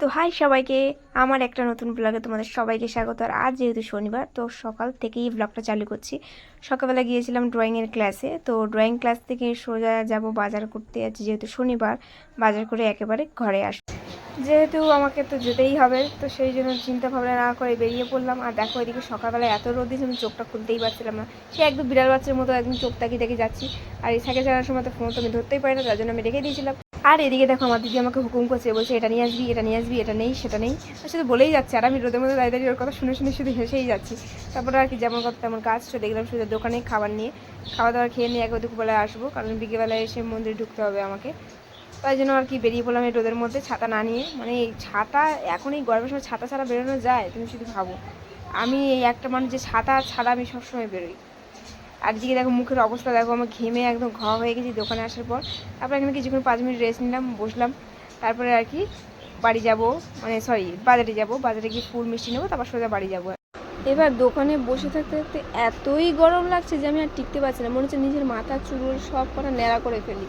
তো হাই সবাইকে, আমার একটা নতুন ব্লগে তোমাদের সবাইকে স্বাগত। আর আজ যেহেতু শনিবার, তো সকাল থেকেই ব্লগটা চালু করছি। সকালবেলা গিয়েছিলাম ড্রয়িংয়ের ক্লাসে তো ড্রয়িং ক্লাস থেকে সোজা যাব বাজার করতে। আছি যেহেতু শনিবার, বাজার করে একেবারে ঘরে আস যেহেতু আমাকে তো যেতেই হবে, তো সেই জন্য চিন্তা ভাবনা না করে বেরিয়ে পড়লাম। আর দেখো এদিকে সকালবেলা এত রোদ দিয়েছে, আমি চোখটা খুলতেই পারছিলাম না। সে একদম বিড়াল বাচ্চার মতো একদম চোখ তাকিয়ে তাকিয়ে যাচ্ছি। আর এই সাইকেল চালানোর সময় তো ফোন তো আমি ধরতেই পারি না, তার জন্য আমি রেখে দিয়েছিলাম। আর এদিকে দেখো আমার দিদি আমাকে হুকুম করছে, বলছে, এটা নিয়ে আসবি, এটা নিয়ে আসবি, এটা নেই, সেটা নেই। শুধু বলেই যাচ্ছে, আর আমি রোদের মধ্যে দাঁড়িয়ে দাঁড়িয়ে ওর কথা শুনে শুনে শুধু হেসেই যাচ্ছি। তারপরে আর কি যেমন কথা তেমন কাজ, চলে গেলাম শুধু দোকানে খাবার নিয়ে। খাওয়া দাওয়া খেয়ে নিয়ে একবার দুপুরবেলায় আসব, কারণ বিকেলবেলায় এসে মন্দিরে ঢুকতে হবে আমাকে। তাই জন্য আর কি বেরিয়ে পড়লাম এই রোদের মধ্যে ছাতা না নিয়ে। মানে এই ছাতা, এখন এই গরমের সময় ছাতা ছাড়া বেরোনো যায়? তুমি শুধু ভাবো। আমি এই একটা মানুষ যে ছাতা ছাড়া আমি সবসময় বেরোই। আর এদিকে দেখো মুখের অবস্থা, দেখো আমার ঘেমে একদম ঘা হয়ে গেছি দোকানে আসার পর। তারপর এখানে কিছুক্ষণ পাঁচ মিনিট রেস্ট নিলাম, বসলাম। তারপরে আর কি বাড়ি যাব মানে সরি বাজারে যাব। বাজারে গিয়ে ফুল, মিষ্টি নেব, তারপর সোজা বাড়ি যাব। এবার দোকানে বসে থাকতে থাকতে এতই গরম লাগছে যে আমি আর টিকতে পারছি না। মনে হচ্ছে নিজের মাথা চুল সব কটা ন্যাড়া করে ফেলি।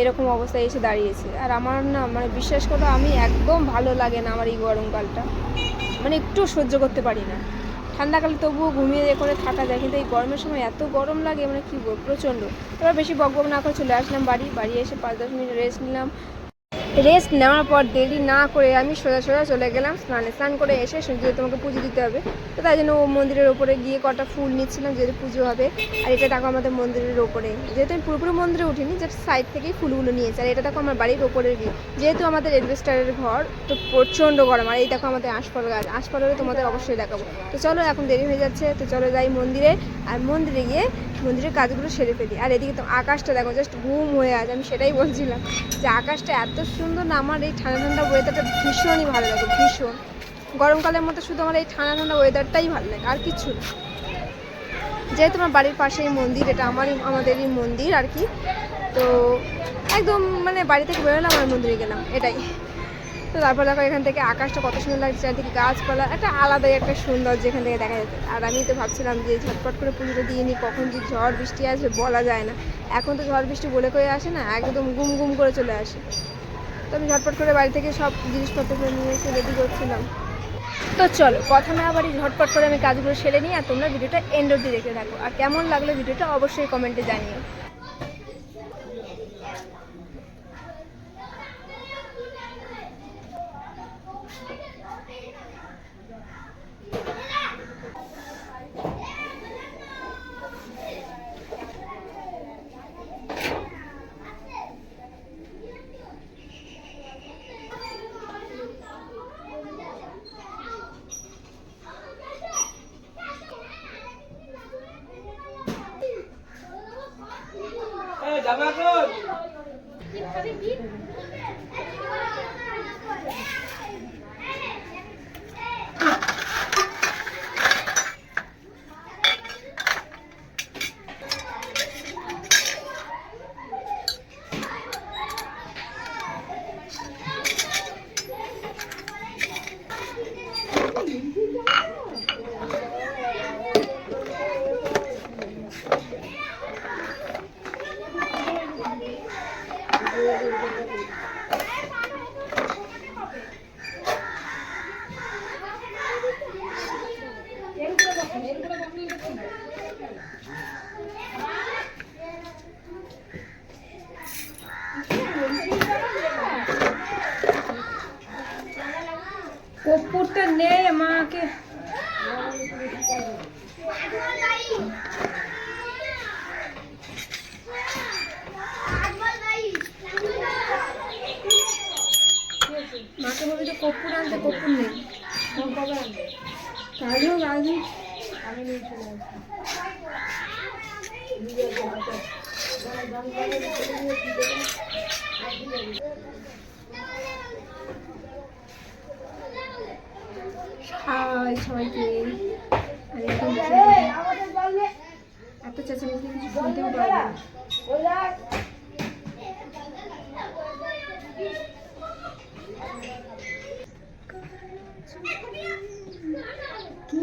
এরকম অবস্থায় এসে দাঁড়িয়েছে। আর আমার না মানে বিশ্বাস করো, আমি একদম ভালো লাগে না আমার এই গরমকালটা মানে একটু সহ্য করতে পারি না। ঠান্ডাকালে তবুও ঘুমিয়ে করে থাকা যায়, কিন্তু এই গরমের সময় এত গরম লাগে মানে কী বলব, প্রচণ্ড। এবার বেশি বক বক না করে চলে আসলাম বাড়ি। বাড়ি এসে পাঁচ দশ মিনিট রেস্ট নিলাম। রেস্ট নেওয়ার পর দেরি না করে আমি সোজা সোজা চলে গেলাম, স্নানে স্নান করে এসে যেহেতু তোমাকে পুজো দিতে হবে। তো তাই জন্য ও মন্দিরের ওপরে গিয়ে কটা ফুল নিচ্ছিলাম যেহেতু পুজো হবে, আর এটা দেখো আমাদের মন্দিরের ওপরে। যেহেতু আমি পুরোপুরি মন্দিরে উঠিনি জাস্ট সাইড থেকেই ফুলগুলো নিয়েছি, আর এটা দেখো আমার বাড়ির ওপরের গিয়ে। যেহেতু আমাদের এডভেস্টারের ঘর, তো প্রচণ্ড গরম, আর এই দেখো আমাদের আশফল গাছ। আশফল হলে তোমাদের অবশ্যই দেখাবো। তো চলো এখন দেরি হয়ে যাচ্ছে, তো চলো যাই মন্দিরে। আর মন্দিরে গিয়ে মন্দিরের কাজগুলো সেরে ফেলি। আর এদিকে তো আকাশটা দেখো জাস্ট ঘুম হয়ে আছে, আমি সেটাই বলছিলাম যে আকাশটা এত সুন্দর না, আমার এই ঠান্ডা ঠান্ডা ওয়েদারটা ভীষণই ভালো লাগে, ভীষণ। গরমকালের মতো শুধু আমার এই ঠান্ডা ঠান্ডা ওয়েদারটাই ভালো লাগে, আর কিছু না। যেহেতু আমার বাড়ির পাশেই মন্দির, এটা আমারই, আমাদেরই মন্দির আর কি, তো একদম মানে বাড়ি থেকে বেরোলাম আর মন্দিরে গেলাম, এটাই। তো তারপর দেখো এখান থেকে আকাশটা কত সুন্দর লাগছে, চারদিকে গাছপালা, একটা আলাদাই একটা সুন্দর যেখান থেকে দেখা যাচ্ছে আর আমি তো ভাবছিলাম যে ঝটপট করে পুজোটা দিয়ে নিই, কখন যে ঝড় বৃষ্টি আসবে বলা যায় না। এখন তো ঝড় বৃষ্টি বলে করে আসে না, একদম গুম গুম করে চলে আসে। তো আমি ঝটপট করে বাড়ি থেকে সব জিনিসপত্রগুলো নিয়ে এসে রেডি করছিলাম। তো চলো, কথা না বাড়ি ঝটপট করে আমি কাজগুলো সেরে নিই, আর তোমরা ভিডিওটা এন্ড অব্দি দেখে থাকো। আর কেমন লাগল ভিডিওটা অবশ্যই কমেন্টে জানিও। কর্পূরটা মাকে বলবি তো কর্পূর আনতে কর্পূর নেই। হোক আজ হোক আমি নিয়ে চলে হাই সবাইকে। এত চেঁচামেচি কিছু শুনতেও পারব না। কি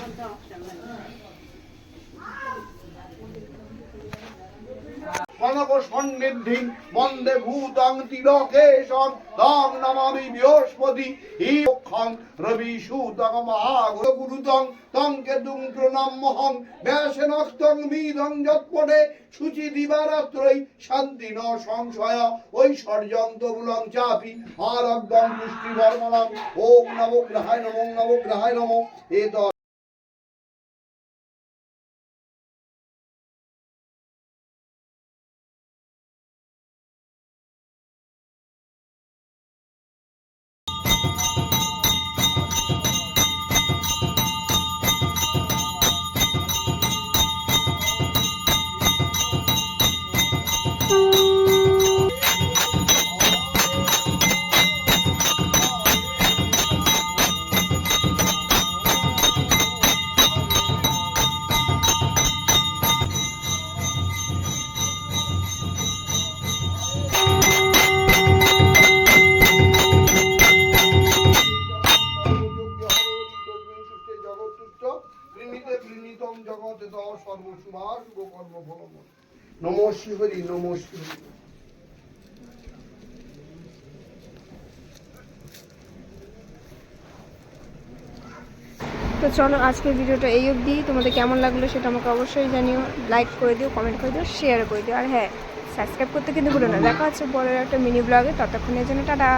মধুরী কি মধুরী কনক সন্নিধি বন্দে ভূতং তিলকেশং তং নমামি বৃহস্পতি ইক্ষং রবি সুতং মহাগুরুতং তং কেতুং প্রণাম্যহং ব্যাসনস্তং মিদং যৎপদে শুচি দিবারাত্রৈ শান্তি ন সংশয়, ঐশ্বর্যন্ত মূলং চাপি ওম নবগ্রহায় নমো নবগ্রহায় নমো এত নম শিহরি নম শিহরি তো চলো আজকের ভিডিওটা এই অবধি। তোমাদের কেমন লাগল সেটা আমাকে অবশ্যই জানিও। লাইক করে দিও কমেন্ট করে দিও শেয়ার করে দিও। আর হ্যাঁ সাবস্ক্রাইব করতে কিন্তু ভুলো না। দেখা হচ্ছে পরের একটা মিনি ব্লগে ততক্ষণের জন্য টাটা।